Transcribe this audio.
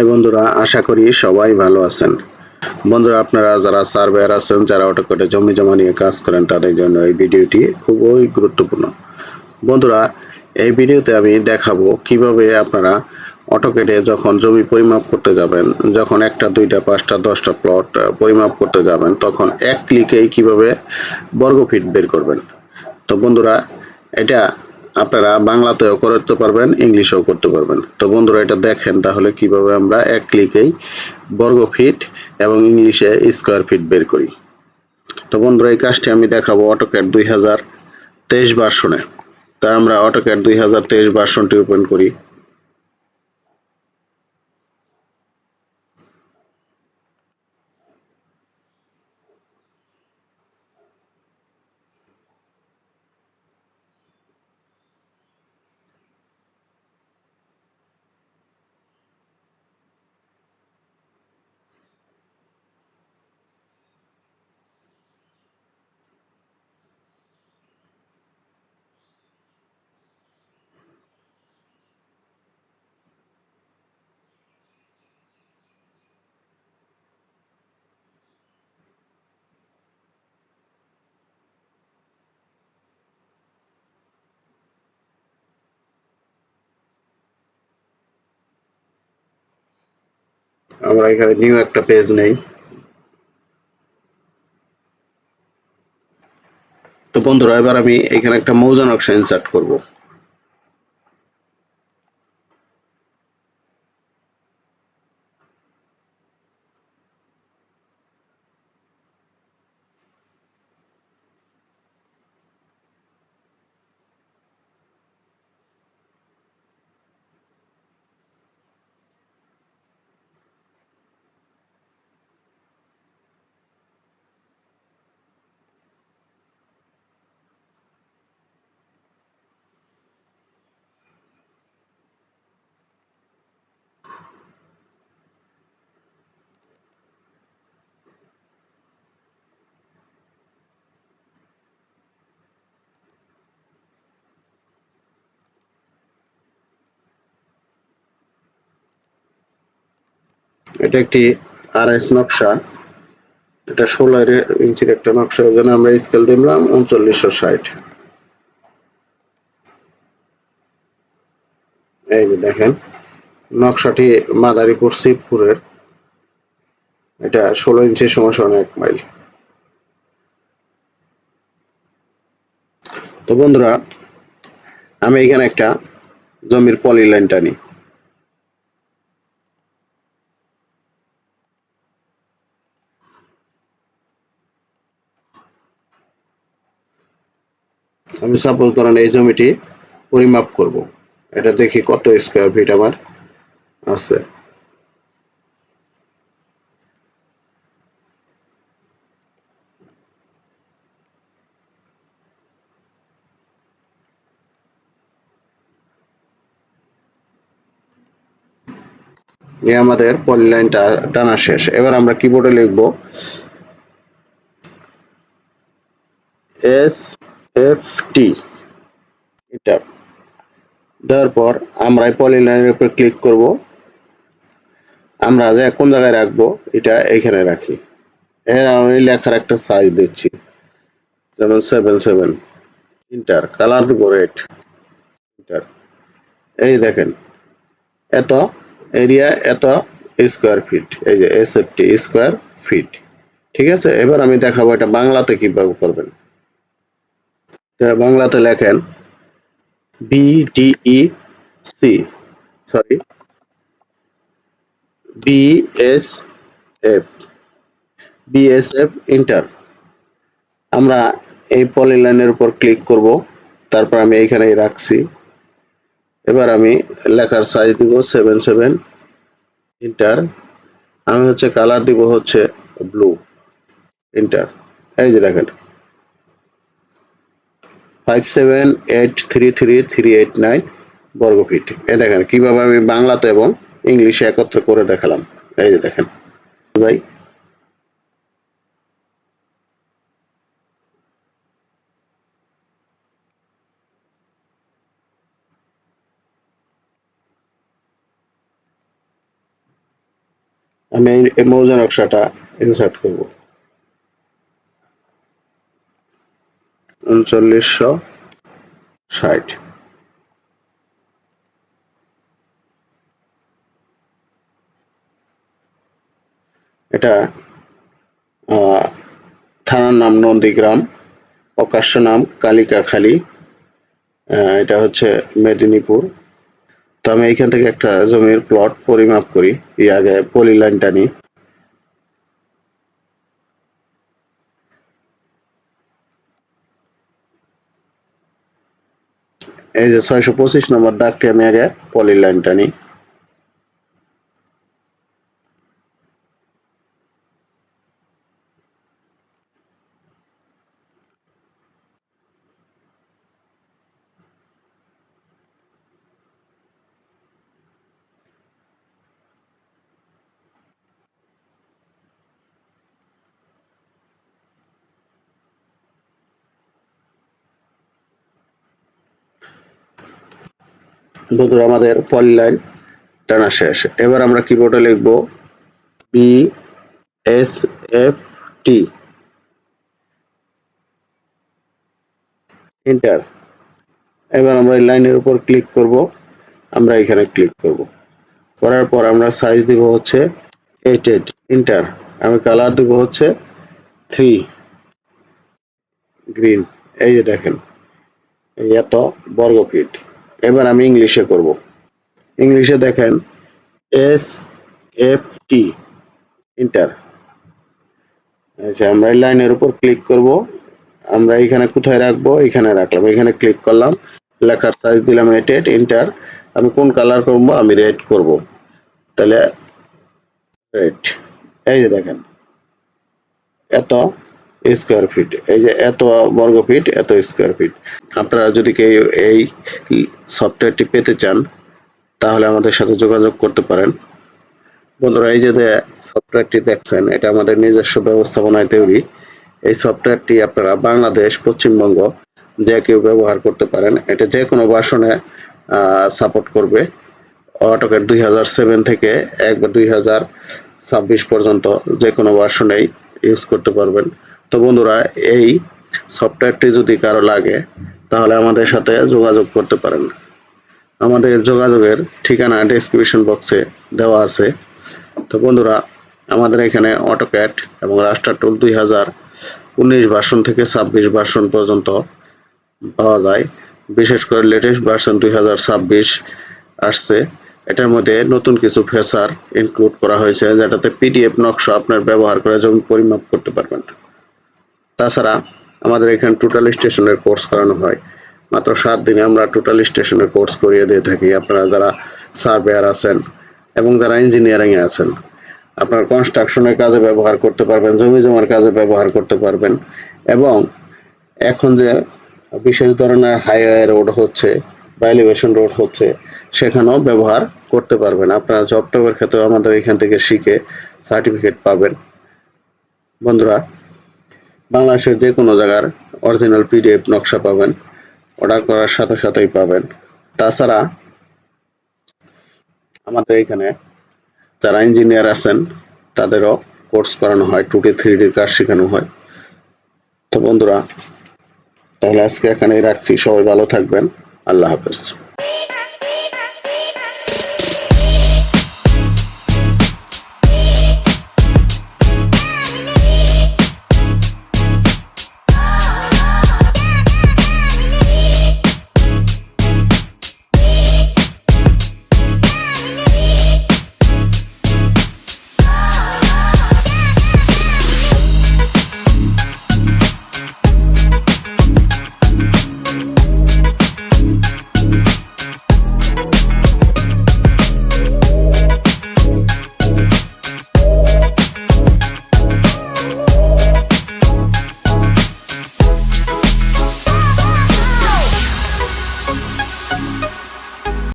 High বন্ধুরা, আশা করি সবাই ভালো আছেন। বন্ধুরা, আপনারা যারা সার্ভেয়ার আছেন, যারা অটোকেটে জমি জমা নিয়ে কাজ করেন, তাদের জন্য এই ভিডিওটি খুবই গুরুত্বপূর্ণ। বন্ধুরা, এই ভিডিওতে আমি দেখাবো কীভাবে আপনারা অটোকেটে যখন জমি পরিমাপ করতে যাবেন, যখন একটা, দুইটা, পাঁচটা, দশটা প্লট পরিমাপ করতে যাবেন, তখন এক ক্লিকেই কীভাবে বর্গ ফিট বের করবেন। তো বন্ধুরা, এটা আপনারা বাংলাতেও করতে পারবেন, ইংলিশেও করতে পারবেন। তো বন্ধুরা, এটা দেখেন তাহলে কীভাবে আমরা এক ক্লিকেই বর্গ ফিট এবং ইংলিশে স্কোয়ার ফিট বের করি। তো বন্ধুরা, এই কাজটি আমি দেখাবো অটোক্যাট দুই হাজার তেইশ ভার্সনে। তাই আমরা অটোক্যাট দুই হাজার তেইশ ভার্সনটি ওপেন করি। আমরা এখানে নিউ একটা পেজ নেই। তো বন্ধুরা, এবার আমি এখানে একটা মৌজা নকশা ইনসার্ট করব। এটা একটি আরএস নকশা। এটা ষোলো ইঞ্চির একটা নকশা, ওই জন্য আমরা স্কেল দিলাম উনচল্লিশশো ষাট। এই যে দেখেন, নকশাটি মাদারীপুর শিবপুরের। এটা ষোলো ইঞ্চি সমান এক মাইল। তো বন্ধুরা, আমি এখানে একটা জমির পলি লাইন টানি আমি সাপোজ ধরেন এই জমিটি পরিমাপ করব। এটা দেখি কত স্কোয়ার ফিট আমার আছে। এই আমাদের পলি লাইনটা টানা শেষ। এবার আমরা কিবোর্ডে লিখব এস এফ টি এন্টার দেওয়ার পর আমরা পলিলাইনের উপর ক্লিক করব। আমরা যে কোন জায়গায় রাখব, এটা এইখানে রাখি। এর আমি লেখার একটা সাইজ দিচ্ছি। যেমন সেভেন সেভেন ইন্টার কালার দেবো রেড ইন্টার এই দেখেন। এত এরিয়া এত স্কোয়ার ফিট এই যে S F T square feet ঠিক আছে? এবার আমি দেখাবো এটা বাংলাতে কীভাবে করবেন। বাংলাতে লেখেন B D E C sorry B S F B S F enter আমরা এই পলিলাইনের উপর ক্লিক করব, তারপর আমি এইখানে রাখছি। এবার আমি লেখার সাইজ দিব সেভেন সেভেন ইন্টার আমি হচ্ছে কালার দিব হচ্ছে ব্লু ইন্টার এই যে দেখেন ফাইভ সেভেন এইট এ দেখেন, কীভাবে আমি বাংলাতে এবং ইংলিশে একত্র করে দেখালাম। এই যে দেখেন, যাই। আমি এই মৌজা নকশাটা ইনসার্ট করব। উনচল্লিশশো ষাট। এটা থানার নাম নন্দীগ্রাম প্রকাশ্য নাম কালিকাখালী এটা হচ্ছে মেদিনীপুর। তো আমি এইখান থেকে একটা জমির প্লট পরিমাপ করি, এই আগে পলি লাইনটা নিই। এই যে ছয়শো পঁচিশ নম্বর দাগটি আমি আগে পলির লাইনটা নিই। বন্ধুরা, আমাদের পলি লাইন টানা শেষ। এবার আমরা কিবোর্ডে লিখব B S F T enter এবার আমরা এই লাইনের উপর ক্লিক করব। আমরা এখানে ক্লিক করব। করার পর আমরা সাইজ দিব হচ্ছে এইট এইট ইন্টার আমি কালার দিব হচ্ছে থ্রি গ্রিন এই যে দেখেন, এই এত বর্গ ফিট এবার আমি ইংলিশে করব। ইংলিশে দেখেন এস এফ টি ইন্টার আচ্ছা আমরা লাইনের উপর ক্লিক করব। আমরা এখানে কোথায় রাখব? এখানে রাখলাম। এখানে ক্লিক করলাম। লেখার সাইজ দিলাম এইট ইন্টার আমি কোন কালার করব? আমি রেড করব। তাহলে রেড এই যে দেখেন, এত স্কোয়ার ফিট এই যে এত বর্গ ফিট এত স্কোয়ার ফিট আপনারা যদি কেউ এই সফটওয়্যারটি পেতে চান, তাহলে আমাদের সাথে যোগাযোগ করতে পারেন। বন্ধুরা, এই যে সফটওয়্যারটি দেখছেন, এটা আমাদের নিজস্ব ব্যবস্থাপনায় তৈরি। এই সফটওয়্যারটি আপনারা বাংলাদেশ, পশ্চিমবঙ্গ যে কেউ ব্যবহার করতে পারেন, এটা যে কোনো ভার্সনে সাপোর্ট করবে। অটোকেট দুই হাজার সেভেন থেকে একবার দুই হাজার ছাব্বিশ পর্যন্ত যে কোনো ভার্সনেই ইউজ করতে পারবেন। তো বন্ধুরা, এই সফটওয়্যারটি যদি কারও লাগে, তাহলে আমাদের সাথে যোগাযোগ করতে পারেন। আমাদের যোগাযোগের ঠিকানা ডেসক্রিপশন বক্সে দেওয়া আছে। তো বন্ধুরা, আমাদের এখানে অটোক্যাট এবং রাস্টার টুল দুই হাজার উনিশ ভার্সন থেকে ছাব্বিশ ভার্সন পর্যন্ত পাওয়া যায়। বিশেষ করে লেটেস্ট ভার্সন দুই হাজার ছাব্বিশ আসছে। এটার মধ্যে নতুন কিছু ফেসার ইনক্লুড করা হয়েছে, যেটাতে পিডিএফ নকশা আপনার ব্যবহার করে জমি পরিমাপ করতে পারবেন। তাছাড়া আমাদের এখানে টোটাল স্টেশনের কোর্স করানো হয়। মাত্র সাত দিনে আমরা টোটাল স্টেশনের কোর্স করিয়ে দিয়ে থাকি। আপনারা যারা সার্ভেয়ার আছেন এবং যারা ইঞ্জিনিয়ারিংয়ে আছেন, আপনার কনস্ট্রাকশনের কাজে ব্যবহার করতে পারবেন, জমি জমার কাজে ব্যবহার করতে পারবেন এবং এখন যে বিশেষ ধরনের হাইওয়ে রোড হচ্ছে বা এলিভেশন রোড হচ্ছে, সেখানেও ব্যবহার করতে পারবেন। আপনারা জব টবের ক্ষেত্রেও আমাদের এখান থেকে শিখে সার্টিফিকেট পাবেন। বন্ধুরা বাংলাদেশের যে কোনো জায়গার অরিজিনাল পিডিএফ নকশা পাবেন অর্ডার করার সাথে সাথেই পাবেন। তাছাড়া আমাদের এখানে যারা ইঞ্জিনিয়ার আছেন, তাদেরও কোর্স করানো হয় টু ডি থ্রি ডির কাজ শেখানো হয়। তো বন্ধুরা, তাহলে আজকে এখানেই রাখছি। সবাই ভালো থাকবেন। আল্লাহ হাফেজ।